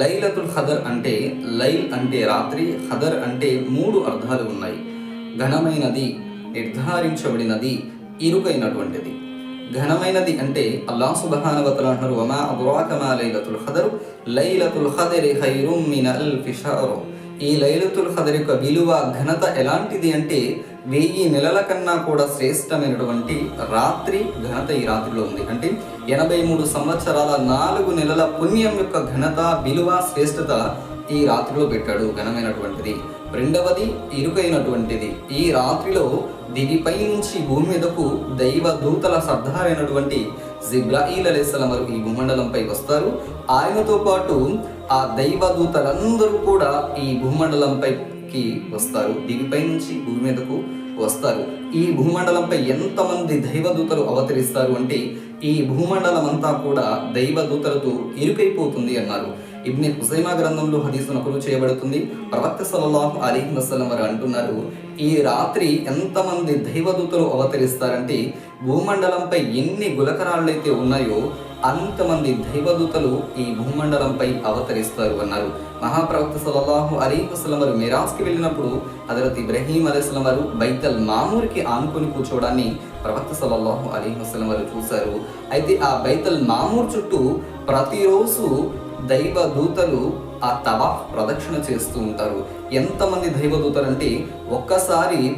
లైలతుల్ ఖదర్ అంటే లైల్ అంటే రాత్రి ఖదర్ అంటే మూడు అర్థాలు ఉన్నాయి. ఘనమైనది నిర్ధారించబడినది ఇరుకైనటువంటిది. ఘనమైనది అంటే అల్లా సుబ్హానహు అంటున్నారు వమా అద్రాక లైలతుల్ ఖదర్ లైలతుల్ ఖదరి ఖైరుమ్ మిన అల్ షహర్ ఈ లైలతుల్ ఖదర్ యొక్క విలువ ఘనత ఎలాంటిది అంటే వెయ్యి నెలల కన్నా కూడా శ్రేష్టమైనటువంటి రాత్రి ఘనత ఈ రాత్రిలో ఉంది. అంటే ఎనభై మూడు సంవత్సరాల నాలుగు నెలల పుణ్యం యొక్క ఘనత విలువ శ్రేష్టత ఈ రాత్రిలో పెట్టాడు ఘనమైనటువంటిది. రెండవది ఇరుకైనటువంటిది. ఈ రాత్రిలో దివిపై నుంచి భూమి మీదకు దైవ దూతల సర్దారైనటువంటి జిబ్రాయిల్ అలైస్లాం వారు ఈ భూమండలంపై వస్తారు. ఆయనతో పాటు ఆ దైవదూతలందరూ కూడా ఈ భూమండలంపైకి వస్తారు. దీనిపై నుంచి భూమి మీదకు వస్తారు. ఈ భూమండలంపై ఎంతమంది దైవదూతలు అవతరిస్తారు అంటే ఈ భూమండలం అంతా కూడా దైవదూతలతో ఇరుకైపోతుంది అన్నారు. ఇబ్ని హుసైమా గ్రంథంలో హదీసు నకులు చేయబడుతుంది. ప్రవక్త సల్లల్లాహు అలీహి వసలం వారు అంటున్నారు ఈ రాత్రి ఎంతమంది దైవదూతలు అవతరిస్తారంటే భూమండలంపై ఎన్ని గులకరాళ్ళైతే ఉన్నాయో అంతమంది దైవదూతలు ఈ భూమండలంపై అవతరిస్తారు అన్నారు. మహాప్రవక్త సలల్లాహు అలీ వసలం వారు మిరాజ్కి వెళ్ళినప్పుడు హజరత్ ఇబ్రహీం అలీస్లం వారు బైతల్ మామూర్కి ఆనుకొని కూర్చోవడాన్ని ప్రవక్త సలల్లాహు అలీ వసలం వారు చూశారు. అయితే ఆ బైతల్ మామూర్ చుట్టూ ప్రతిరోజు దైవ దూతలు ఆ తవాఫ్ ప్రదక్షిణ చేస్తూ ఉంటారు. ఎంతమంది దైవదూతలు అంటే ఒక్కసారి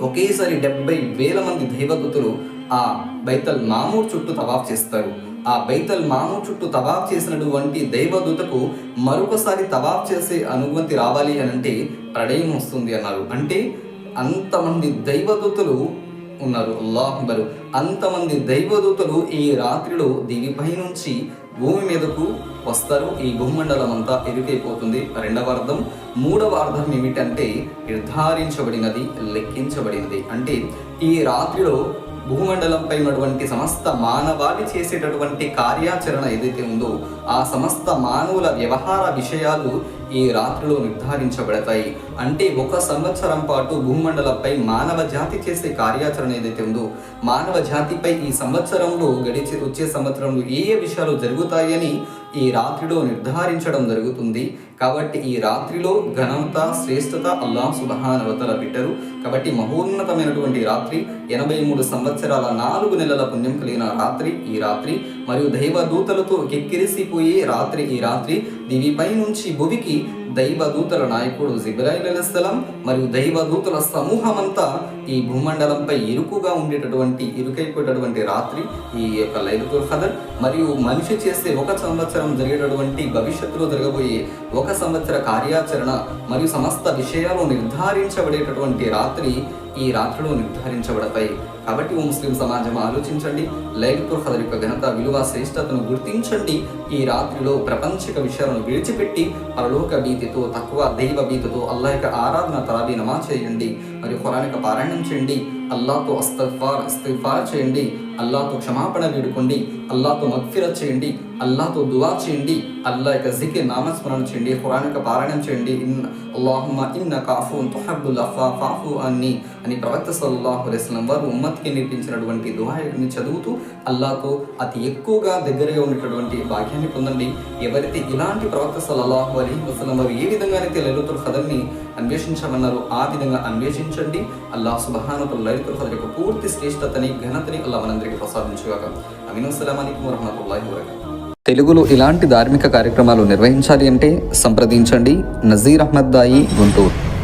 ఒకేసారి డెబ్బై వేల మంది దైవదూతలు ఆ బైతల్ మామూర్ చుట్టూ తవాఫ్ చేస్తారు. ఆ బైతల్ మామూర్ చుట్టూ తవాఫ్ చేసినటువంటి దైవదూతకు మరొకసారి తవాఫ్ చేసే అనుమతి రావాలి అని అంటే ప్రళయం వస్తుంది అన్నారు. అంటే అంతమంది దైవదూతలు ఉన్నారు. అల్లాహుబరు అంతమంది దైవదూతలు ఈ రాత్రిలో దివిపై నుంచి భూమి మీదకు వస్తారు. ఈ భూమండలం అంతా ఎరుకైపోతుంది. రెండవ అర్థం మూడవ అర్థం ఏమిటంటే నిర్ధారించబడినది లెక్కించబడినది. అంటే ఈ రాత్రిలో భూమండలంపై ఉన్నటువంటి సమస్త మానవాళి చేసేటటువంటి కార్యాచరణ ఏదైతే ఉందో ఆ సమస్త మానవుల వ్యవహార విషయాలు ఈ రాత్రిలో నిర్ధారించబడతాయి. అంటే ఒక సంవత్సరం పాటు భూమండలంపై మానవ జాతి చేసే కార్యాచరణ ఏదైతే ఉందో మానవ జాతిపై ఈ సంవత్సరంలో గడిచే వచ్చే సంవత్సరంలో ఏ ఏ విషయాలు జరుగుతాయని ఈ రాత్రిలో నిర్ధారించడం జరుగుతుంది. కాబట్టి ఈ రాత్రిలో ఘనత శ్రేష్టత అల్లాహ్ సుబహానవతల పెట్టరు. కాబట్టి మహోన్నతమైనటువంటి రాత్రి ఎనభై మూడు సంవత్సరాల నాలుగు నెలల పుణ్యం కలిగిన రాత్రి ఈ రాత్రి మరియు దైవ దూతలతో కెక్కిరిసిపోయే రాత్రి ఈ రాత్రి దివిపై నుంచి భువికి దైవ దూతల నాయకుడు జిబ్రాయిల్ స్థలం మరియు దైవ దూతల సమూహం అంతా ఈ భూమండలంపై ఇరుకుగా ఉండేటటువంటి ఇరుకైపోయేటటువంటి రాత్రి ఈ యొక్క లైలతుల్ ఖదర్ మరియు మనిషి చేసే ఒక సంవత్సరం జరిగేటటువంటి భవిష్యత్తులో జరగబోయే ఒక సంవత్సర కార్యాచరణ మరియు సమస్త విషయాలు నిర్ధారించబడేటటువంటి రాత్రి ఈ రాత్రిలో నిర్ధారించబడతాయి. కాబట్టి ఓ ముస్లిం సమాజం ఆలోచించండి. లైలతుల్ ఖదర్ యొక్క ఘనత విలువ శ్రేష్టతను గుర్తించండి. ఈ రాత్రిలో ప్రపంచక విషయాలను విడిచిపెట్టి పరలోక భీతితో తక్కువ దైవ భీతితో అల్లా యొక్క ఆరాధన తరాబీ నమా చేయండి. మరియు ఖురానిక పారాయణం చేయండి. అల్లాతో అస్తఫార్ ఇస్తిఫార్ చేయండి. అల్లాతో క్షమాపణ వేడుకోండి. అల్లాతో మగ్ఫిరత్ చేయండి. అల్లాతో దువా చేయండి. అల్లా యొక్క జికి నామస్మరణ చేయండి. ఖురాన్ యొక్క పారాయణం చేయండి. ఇన్ అల్లాహుమ్మ ఇన్న కాఫు తుహబ్బుల్ అఫా ఫాఫు అన్ని అని ప్రవక్త సల్లాహు అలైస్లం వారు ఉమ్మత్కి నేర్పించినటువంటి దుహాయిని చదువుతూ అల్లాతో అతి ఎక్కువగా దగ్గరగా ఉన్నటువంటి భాగ్యాన్ని పొందండి. ఎవరైతే ఇలాంటి ప్రవక్త సల్లాహు అలీ వసలం వారు ఏ విధంగానైతే లలితుల్ ఖదర్ని అన్వేషించమన్నారో ఆ విధంగా అన్వేషించండి. అల్లాహ్ సుబహానతుల్ లలితుల్ ఖదర్ యొక్క పూర్తి శ్రేష్టతని ఘనతని అల్లా మనందరికీ ప్రసాదించుగాక. తెలుగులో ఇలాంటి ధార్మిక కార్యక్రమాలు నిర్వహించాలి అంటే సంప్రదించండి. నజీర్ అహ్మద్ దాయి గుంటూరు.